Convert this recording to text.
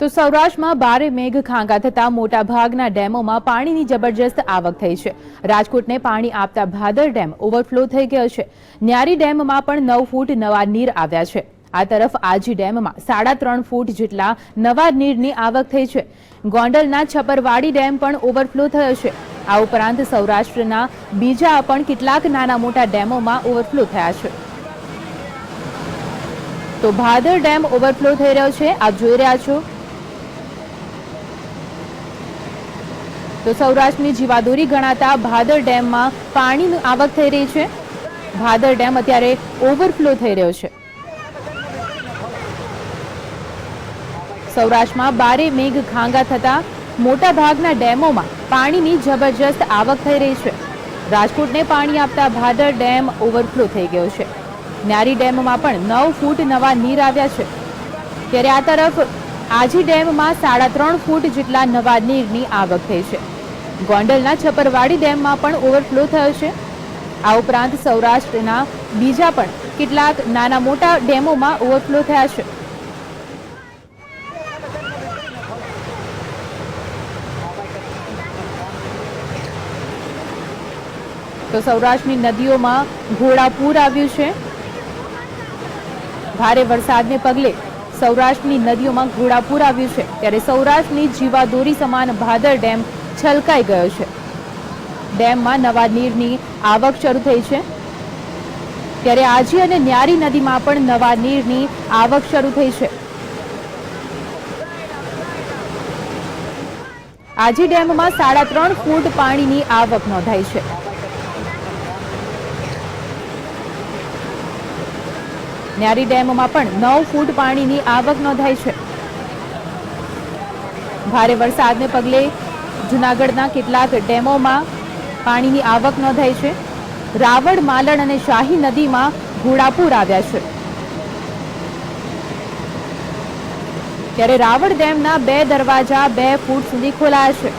તો સૌરાષ્ટ્રમાં ભારે મેઘ થતા મોટા ડેમોમાં પાણીની જબરજસ્ત આવક થઈ છે. રાજકોટને પાણી આપતા ભાદર ડેમ ઓવરફ્લો થઈ ગયો છે. ન્યારી ડેમમાં પણ નવ ફૂટ નવા નીર આવ્યા છે. આ તરફ આજી ડેમમાં સાડા ત્રણ ફૂટ જેટલા નવા નીરની આવક થઈ છે. ગોંડલના છપરવાડી ડેમ પણ ઓવરફ્લો થયો છે. આ ઉપરાંત સૌરાષ્ટ્રના બીજા પણ કેટલાક નાના મોટા ડેમોમાં ઓવરફ્લો થયા છે. તો ભાદર ડેમ ઓવરફ્લો થઈ રહ્યો છે. આપ જોઈ રહ્યા છો તો સૌરાષ્ટ્રની જીવાદોરી ગણાતા ભાદર ડેમમાં પાણીની આવક થઈ રહી છે. ભાદર ડેમ અત્યારે ઓવરફ્લો થઈ રહ્યો છે. સૌરાષ્ટ્રમાં બારે મેઘ ખાંગા થતા મોટા ભાગના ડેમોમાં પાણીની જબરજસ્ત આવક થઈ રહી છે. રાજકોટને પાણી આપતા ભાદર ડેમ ઓવરફ્લો થઈ ગયો છે. ન્યારી ડેમમાં પણ નવ ફૂટ નવા નીર આવ્યા છે. ત્યારે આ તરફ આજી ડેમમાં સાડા ત્રણ ફૂટ જેટલા નવા નીરની આવક થઈ છે. ગોંડલના છપરવાડી ડેમમાં પણ ઓવરફ્લો થયો છે. આ ઉપરાંત સૌરાષ્ટ્રના બીજા પણ કેટલાક નાના મોટા ડેમોમાં ઓવરફ્લો થયા છે. તો સૌરાષ્ટ્રની નદીઓમાં ઘોડાપૂર આવ્યું છે. ભારે વરસાદને પગલે સૌરાષ્ટ્રની નદીઓમાં ઘોડાપૂર આવ્યું છે, ત્યારે સૌરાષ્ટ્રની જીવાદોરી સમાન ભાદર ડેમ છલકાઈ ગયો છે. ડેમમાં નવા નીરની આવક શરૂ થઈ છે. ત્યારે આજી અને ન્યારી નદીમાં પણ નવા નીરની આવક શરૂ થઈ છે. આજી ડેમમાં સાડા ત્રણ ફૂટ પાણીની આવક નોંધાઈ છે. ન્યારી ડેમમાં પણ નવ ફૂટ પાણીની આવક નોંધાઈ છે. ભારે વરસાદને પગલે જૂનાગઢના કેટલાક ડેમોમાં પાણીની આવક નોંધાઈ છે. રાવડ માલણ અને શાહી નદીમાં ઘોડાપૂર આવ્યા છે. ત્યારે રાવડ ડેમના બે દરવાજા બે ફૂટ સુધી ખોલાયા છે.